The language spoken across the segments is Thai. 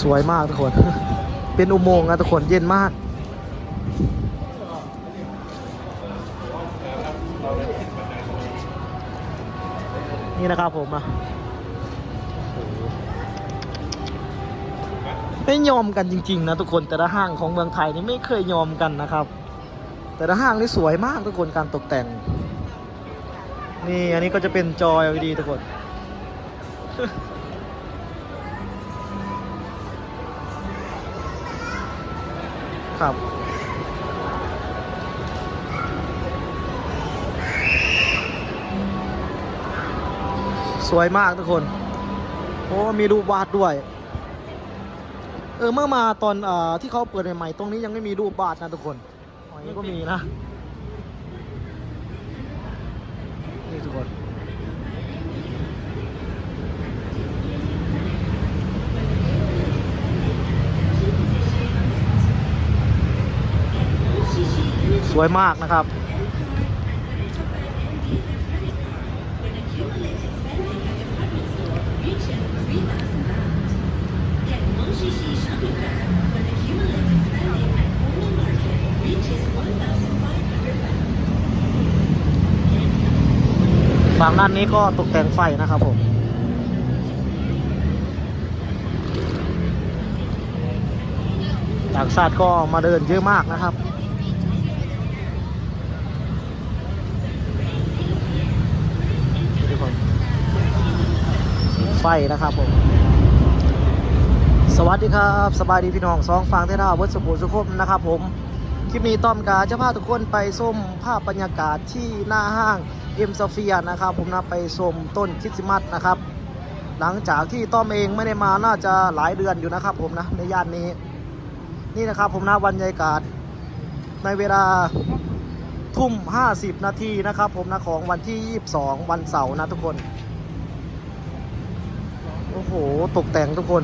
สวยมากทุกคน เป็นอุโมงค์นะทุกคนเย็นมาก นี่นะครับผมอะไม่ยอมกันจริงๆนะทุกคนแต่ละห้างของเมืองไทยนี่ไม่เคยยอมกันนะครับ แต่ละห้างนี่สวยมากทุกคนการตกแต่ง นี่อันนี้ก็จะเป็นจอ LED ทุกคน ครับสวยมากทุกคน โอ้มีรูปวาดด้วย เออเมื่อมาตอนออที่เขาเปิดใหม่ๆตรงนี้ยังไม่มีรูปวาดนะทุกคนอันนี้ก็มีนะ นี่ทุกคน สวยมากนะครับ ฝั่งด้านนี้ก็ตกแต่งไฟนะครับผมต่างชาติก็มาเดินเยอะมากนะครับ ทุกคน ไฟนะครับผมสวัสดีครับสบายดีพี่น้องสองฟังเทราวัดสุขุมสุขมนะครับผมคลิปนี้ต้อมกาจะพาทุกคนไปส้มภาพบรรยากาศที่หน้าห้างเอ็มโซเฟียนะครับ ผมนะไปชมต้นคริสต์มาสนะครับ หลังจากที่ต้อมเองไม่ได้มาน่าจะหลายเดือนอยู่นะครับ ผมนะในย่านนี้ นี่นะครับผมนะบรรยากาศในเวลาทุ่ม 50 นาทีนะครับ ผมนะของวันที่ 22 วันเสาร์นะทุกคน โอ้โห ตกแต่งทุกคน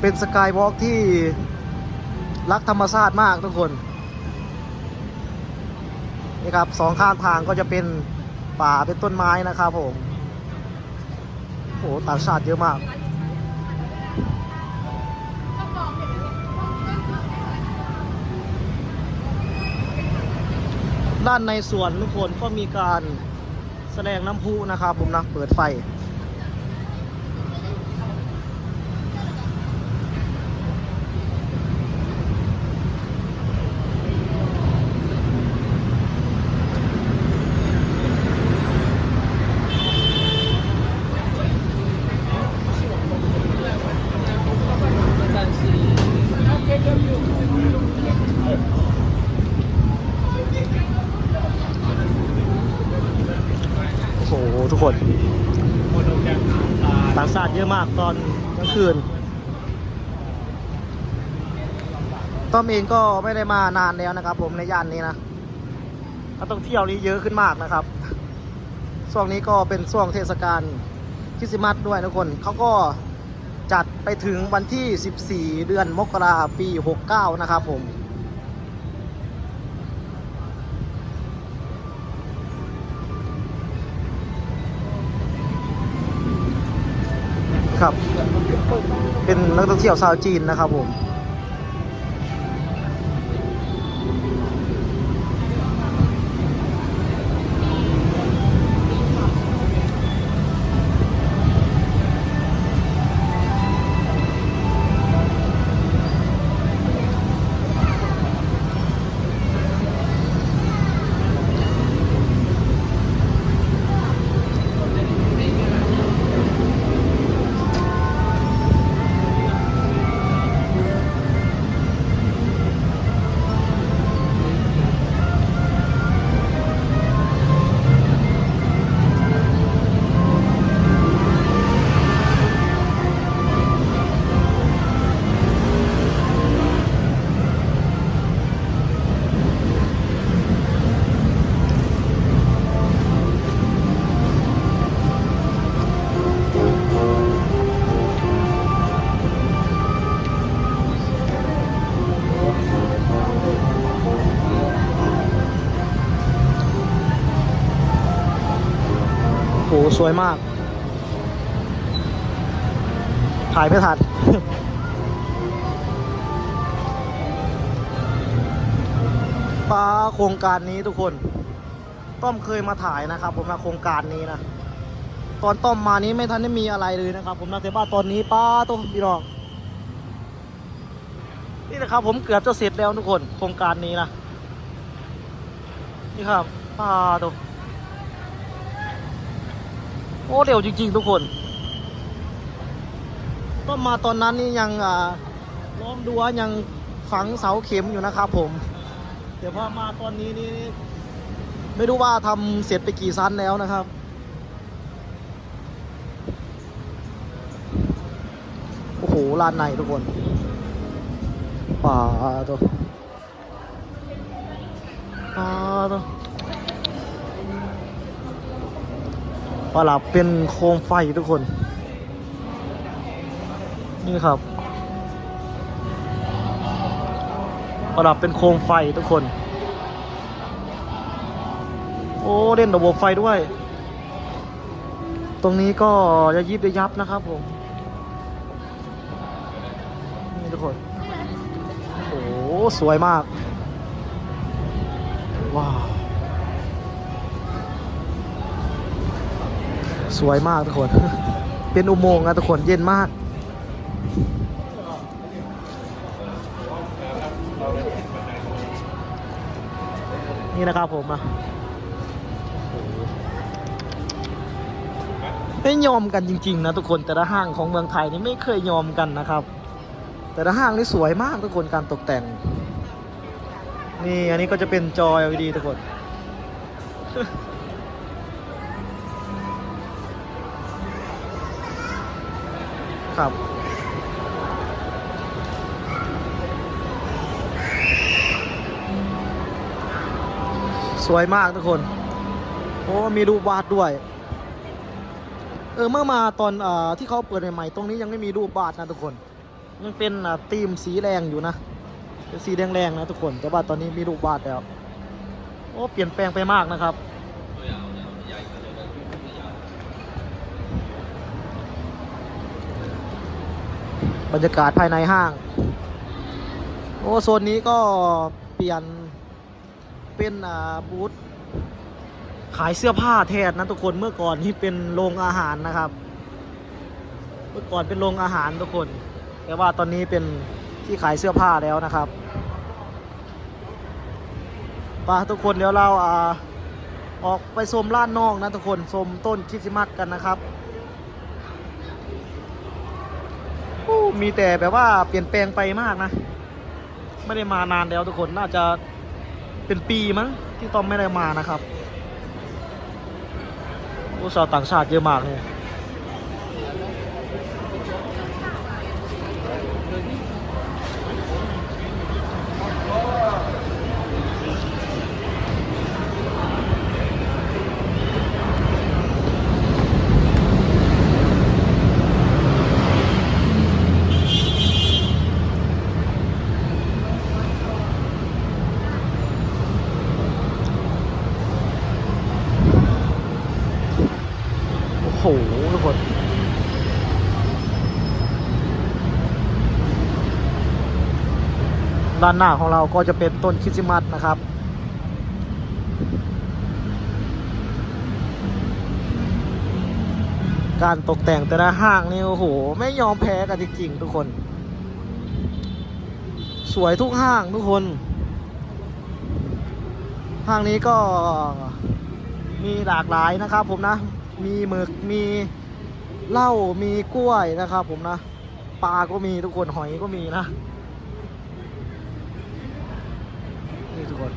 เป็นสกายวอล์กที่รักธรรมชาติมากทุกคนนี่ครับสองข้างทางก็จะเป็นป่าเป็นต้นไม้นะครับผมโอ้โหต่างชาติเยอะมาก ด้านในสวนทุกคนก็มีการแสดงน้ำพุนะครับผมนะ เปิดไฟ คนต่างชาติเยอะมากตอนกลางคืน ต้อมเองก็ไม่ได้มานานแล้วนะครับ ผมในย่านนี้นะนักท่องเที่ยวนี้เยอะขึ้นมากนะครับ ช่วงนี้ก็เป็นช่วงเทศกาลคริสต์มาสด้วยทุกคน เขาก็จัดไปถึงวันที่ 14 เดือนมกราปี 69 นะครับผม ครับ เป็นนักท่องเที่ยวชาวจีนนะครับผม หสวยมาก ถ่ายไม่ทันปลาโครงการนี้ทุกคน ต้อมเคยมาถ่ายนะครับ ผมนะโครงการนี้นะ ตอนต้อมมานี้ไม่ทันได้มีอะไรเลยนะครับ ผมนะแต่ว่าตอนนี้ป้าต้มพี่น้องนี่นะครับผมเกือบจะเสร็จแล้วทุกคน โครงการนี้นะ นี่ครับป้าตัว โอ้เร็วจริงๆทุกคนต้นมาตอนนั้นนี่ยังอ่าล้อมดัวยังฝังเสาเข็มอยู่นะครับผม เดี๋ยวพอมาตอนนี้นี่ไม่รู้ว่าทำเสร็จไปกี่ซันแล้วนะครับโอ้โหลานในทุกคนป่าตัวป่าตัว ปลาหลับเป็นโคมไฟทุกคน นี่ครับปลาหลับเป็นโคมไฟทุกคน โอ้เล่นระบบไฟด้วย ตรงนี้ก็จะยิบจะยับนะครับผม นี่ทุกคน โอ้สวยมาก ว้าว สวยมากทุกคน เป็นอุโมงค์นะทุกคนเย็นมาก นี่นะครับผมนะไม่ยอมกันจริงๆนะทุกคนแต่ละห้างของเมืองไทยนี่ไม่เคยยอมกันนะครับ แต่ละห้างนี่สวยมากทุกคนการตกแต่ง นี่อันนี้ก็จะเป็นจอ LED ทุกคน ครับ สวยมากทุกคน โอ้มีรูปวาดด้วย เออเมื่อมาตอนอที่เขาเปิดใหม่ๆตรงนี้ยังไม่มีรูปวาดนะทุกคนยังเป็นอ่าธีมสีแดงอยู่นะเป็นสีแดงๆนะทุกคน แต่ว่าตอนนี้มีรูปวาดแล้ว โอ้เปลี่ยนแปลงไปมากนะครับ บรรยากาศภายในห้าง โอ้โซนนี้ก็เปลี่ยนเป็นอ่าบูธขายเสื้อผ้าแทนนะทุกคนเมื่อก่อนนี่เป็นโรงอาหารนะครับ เมื่อก่อนเป็นโรงอาหารทุกคน แต่ว่าตอนนี้เป็นที่ขายเสื้อผ้าแล้วนะครับไปทุกคนเดี๋ยวเราอ่าออกไปชมล้านนอกนะทุกคนชมต้นคริสต์มาสกันนะครับ อู้ มีแต่แบบว่าเปลี่ยนแปลงไปมากนะ ไม่ได้มานานแล้วทุกคนน่าจะเป็นปีมั้งที่ต้อมไม่ได้มานะครับโอ้ชาวต่างชาติเยอะมากเลย โหทุกคนด้านหน้าของเราก็จะเป็นต้นคริสต์มาสนะครับ การตกแต่งแต่ละห้างนี่โอ้โห ไม่ยอมแพ้กันจริงๆทุกคน สวยทุกห้างทุกคน ห้างนี้ก็มีหลากหลายนะครับผมนะ มีหมึกมีเหล้ามีกล้วยนะครับ ผมนะปลาก็มีทุกคนหอยก็มีนะนี่ทุกคน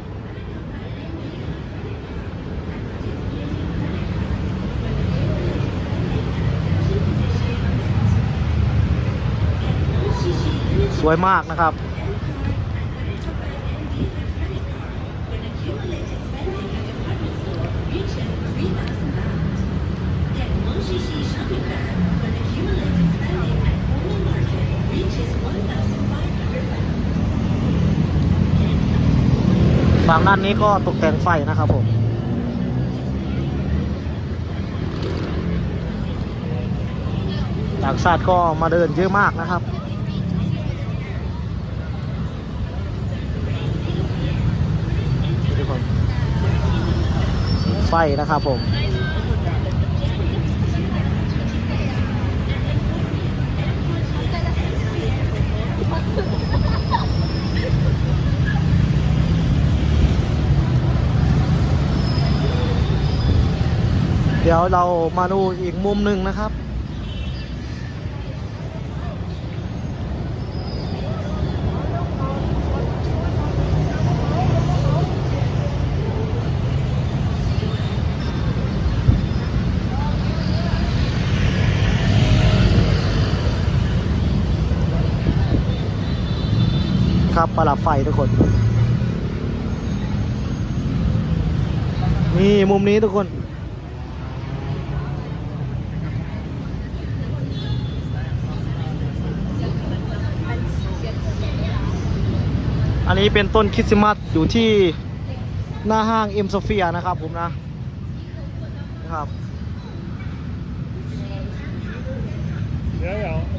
สวยมากนะครับ ฝั่งด้านนี้ก็ตกแต่งไฟนะครับผมต่างชาติก็มาเดินเยอะมากนะครับ ไฟนะครับผม เดี๋ยวเรามาดูอีกมุมหนึ่งนะครับ ครับประดับไฟทุกคนนี่มุมนี้ทุกคน อั นี้เป็นต้นคริสต์มาสอยู่ที่หน้าห้างเอ็มโซเฟียนะครับผมนะนะครับเดี๋ยว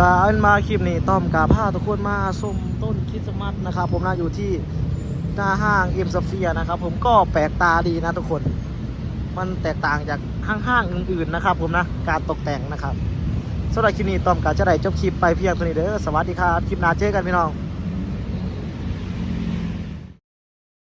การมาคลิปนี้ต้อมกาผ้าทุกคนมาส้มต้นคริสต์มาสนะครับ ผมนะอยู่ที่หน้าห้างเอ็มโซเฟียนะครับ ผมก็แปลกตาดีนะทุกคน มันแตกต่างจากห้างๆอื่นๆนะครับ ผมนะการตกแต่งนะครับสำหรับคลิปนี้ต้อมกาจะได้จบคลิปไปเพียงเท่านี้เด้อสวัสดีครับคลิปหน้าเจอกันพี่น้อง